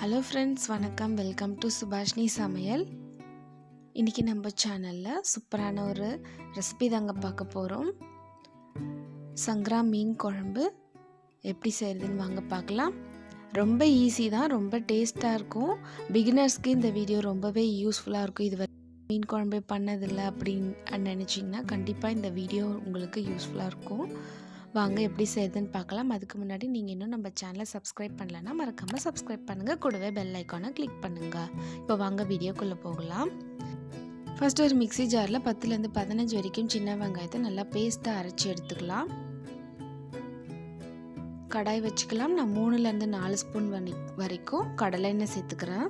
Hello friends வணக்கம். Welcome to Subhashini சமையல். இன்றைக்கி நம்ம சேனலில் சூப்பரான ஒரு ரெசிபி தாங்க பார்க்க போகிறோம் சங்கரா மீன் குழம்பு எப்படி செய்கிறதுன்னு வாங்க பார்க்கலாம். ரொம்ப ஈஸி தான் ரொம்ப டேஸ்ட்டாக இருக்கும். பிகினர்ஸ்க்கு இந்த வீடியோ ரொம்பவே யூஸ்ஃபுல்லாக இருக்கும். இது வரை மீன் குழம்பே பண்ணதில்லை அப்படின்னு நினச்சிங்கன்னா கண்டிப்பாக இந்த வீடியோ உங்களுக்கு யூஸ்ஃபுல்லாக இருக்கும். வாங்க எப்படி செய்யுதுன்னு பார்க்கலாம். அதுக்கு முன்னாடி நீங்கள் இன்னும் நம்ம சேனலை சப்ஸ்கிரைப் பண்ணலன்னா மறக்காமல் சப்ஸ்கிரைப் பண்ணுங்கள் கூடவே பெல் ஐக்கானை கிளிக் பண்ணுங்கள் இப்போ வாங்க வீடியோக்குள்ளே போகலாம். ஃபர்ஸ்ட் ஒரு மிக்ஸி ஜாரில் பத்துலேருந்து பதினஞ்சு வரைக்கும் சின்ன வெங்காயத்தை நல்லா பேஸ்ட்டாக அரைச்சி எடுத்துக்கலாம். கடாய் வச்சுக்கலாம். நான் மூணுலேருந்து நாலு ஸ்பூன் வரி வரைக்கும் கடலை எண்ணெய் சேர்த்துக்கிறேன்.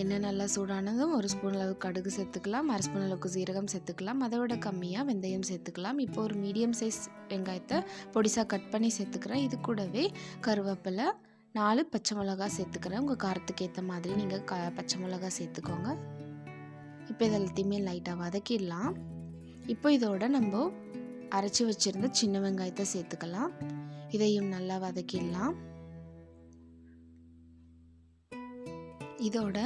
எண்ணெய் நல்லா சூடானதும் ஒரு ஸ்பூன் அளவுக்கு கடுகு சேர்த்துக்கலாம் அரை ஸ்பூன் அளவுக்கு சீரகம் சேர்த்துக்கலாம் அதை விட கம்மியாக வெந்தயம் சேர்த்துக்கலாம். இப்போ ஒரு மீடியம் சைஸ் வெங்காயத்தை பொடிசாக கட் பண்ணி சேர்த்துக்கிறேன். இது கூடவே கருவேப்பிலை நாலு பச்சை மிளகா சேர்த்துக்கிறேன். உங்கள் காரத்துக்கு ஏற்ற மாதிரி நீங்கள் க பச்சை மிளகா சேர்த்துக்கோங்க. இப்போ இது எல்லாத்தையுமே லைட்டாக வதக்கிடலாம். இப்போ இதோட நம்ம அரைச்சி வச்சுருந்த சின்ன வெங்காயத்தை சேர்த்துக்கலாம். இதையும் நல்லா வதக்கிடலாம். இதோட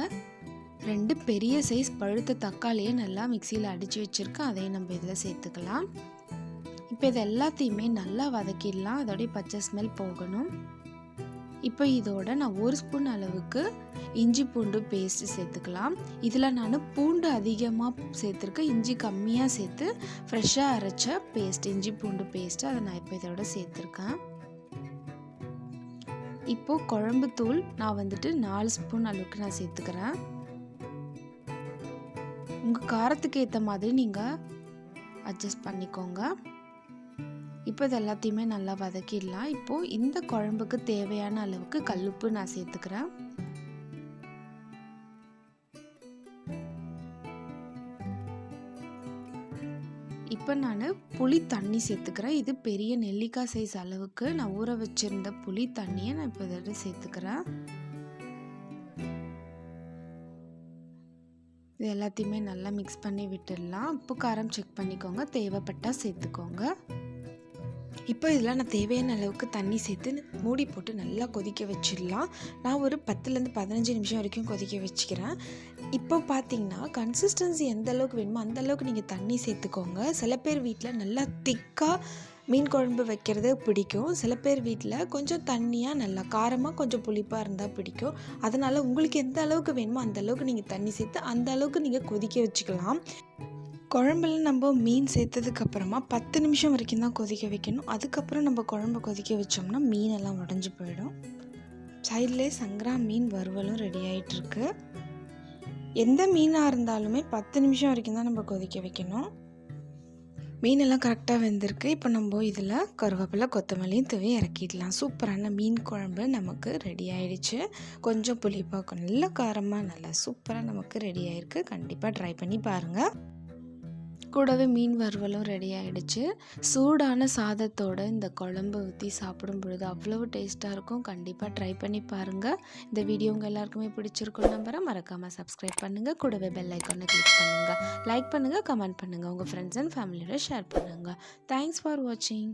ரெண்டு பெரிய சைஸ் பழுத்த தக்காளியை நல்லா மிக்சியில் அடித்து வச்சுருக்கேன். அதையும் நம்ம இதில் சேர்த்துக்கலாம். இப்போ இது எல்லாத்தையுமே நல்லா வதக்கிடலாம். அதோடைய பச்சை ஸ்மெல் போகணும். இப்போ இதோட நான் ஒரு ஸ்பூன் அளவுக்கு இஞ்சி பூண்டு பேஸ்ட்டு சேர்த்துக்கலாம். இதில் நான் பூண்டு அதிகமாக சேர்த்துருக்கேன். இஞ்சி கம்மியாக சேர்த்து ஃப்ரெஷ்ஷாக அரைச்ச பேஸ்ட் இஞ்சி பூண்டு பேஸ்ட்டு அதை நான் இப்போ இதோட சேர்த்துருக்கேன். இப்போது குழம்பு தூள் நான் வந்துட்டு நாலு ஸ்பூன் அளவுக்கு நான் சேர்த்துக்கிறேன். உங்கள் காரத்துக்கு ஏற்ற மாதிரி நீங்கள் அட்ஜஸ்ட் பண்ணிக்கோங்க. இப்போ இது எல்லாத்தையுமே நல்லா வதக்கிடலாம். இப்போது இந்த குழம்புக்கு தேவையான அளவுக்கு கல்லுப்பு நான் சேர்த்துக்கிறேன். இப்போ நான் புளி தண்ணி சேர்த்துக்கிறேன். இது பெரிய நெல்லிக்காய் சைஸ் அளவுக்கு நான் ஊற வச்சுருந்த புளி தண்ணியை நான் இப்போ இதோட சேர்த்துக்கிறேன். இது எல்லாத்தையுமே நல்லா மிக்ஸ் பண்ணி விட்டுடலாம். உப்பு காரம் செக் பண்ணிக்கோங்க. தேவைப்பட்டால் சேர்த்துக்கோங்க. இப்போ இதெல்லாம் நான் தேவையான அளவுக்கு தண்ணி சேர்த்து மூடி போட்டு நல்லா கொதிக்க வச்சிடலாம். நான் ஒரு பத்துலேருந்து பதினஞ்சு நிமிஷம் வரைக்கும் கொதிக்க வச்சுக்கிறேன். இப்போ பார்த்தீங்கன்னா கன்சிஸ்டன்சி எந்த அளவுக்கு வேணுமோ அந்த அளவுக்கு நீங்கள் தண்ணி சேர்த்துக்கோங்க. சில பேர் வீட்டில் நல்லா திக்காக மீன் குழம்பு வைக்கிறது பிடிக்கும். சில பேர் வீட்டில் கொஞ்சம் தண்ணியாக நல்லா காரமாக கொஞ்சம் புளிப்பாக இருந்தால் பிடிக்கும். அதனால் உங்களுக்கு எந்த அளவுக்கு வேணுமோ அந்த அளவுக்கு நீங்கள் தண்ணி சேர்த்து அந்த அளவுக்கு நீங்கள் கொதிக்க வச்சுக்கலாம். குழம்புல நம்ம மீன் சேர்த்ததுக்கு அப்புறமா பத்து நிமிஷம் வரைக்கும் தான் கொதிக்க வைக்கணும். அதுக்கப்புறம் நம்ம குழம்பு கொதிக்க வச்சோம்னா மீனெல்லாம் உடஞ்சி போயிடும். சைட்லேயே சங்கரா மீன் வறுவலும் ரெடி ஆகிட்டுருக்கு எந்த மீனாக இருந்தாலுமே பத்து நிமிஷம் வரைக்கும் தான் நம்ம கொதிக்க வைக்கணும். மீனெல்லாம் கரெக்டாக வெந்திருக்கு. இப்போ நம்ம இதில் கருவேப்பிலை கொத்தமல்லியும் தூவி இறக்கிடலாம். சூப்பரான மீன் குழம்பு நமக்கு ரெடி ஆயிடுச்சு. கொஞ்சம் புளிப்பாக நல்ல காரமாக நல்லா சூப்பராக நமக்கு ரெடி ஆயிருக்கு. கண்டிப்பாக ட்ரை பண்ணி பாருங்கள் கூடவே மீன் வறுவலும் ரெடி ஆகிடுச்சு சூடான சாதத்தோட இந்த குழம்பு ஊற்றி சாப்பிடும் பொழுது அவ்வளோ டேஸ்ட்டாக இருக்கும். கண்டிப்பாக ட்ரை பண்ணி பாருங்கள் இந்த வீடியோ உங்கள் எல்லாருக்குமே பிடிச்சிருக்கும் நம்புகிறேன் மறக்காமல் சப்ஸ்கிரைப் பண்ணுங்கள் கூடவே பெல் ஐக்கானை கிளிக் பண்ணுங்கள் லைக் பண்ணுங்கள் கமெண்ட் பண்ணுங்கள் உங்கள் ஃப்ரெண்ட்ஸ் அண்ட் ஃபேமிலியோட ஷேர் பண்ணுங்கள் தேங்க்ஸ் ஃபார் வாட்சிங்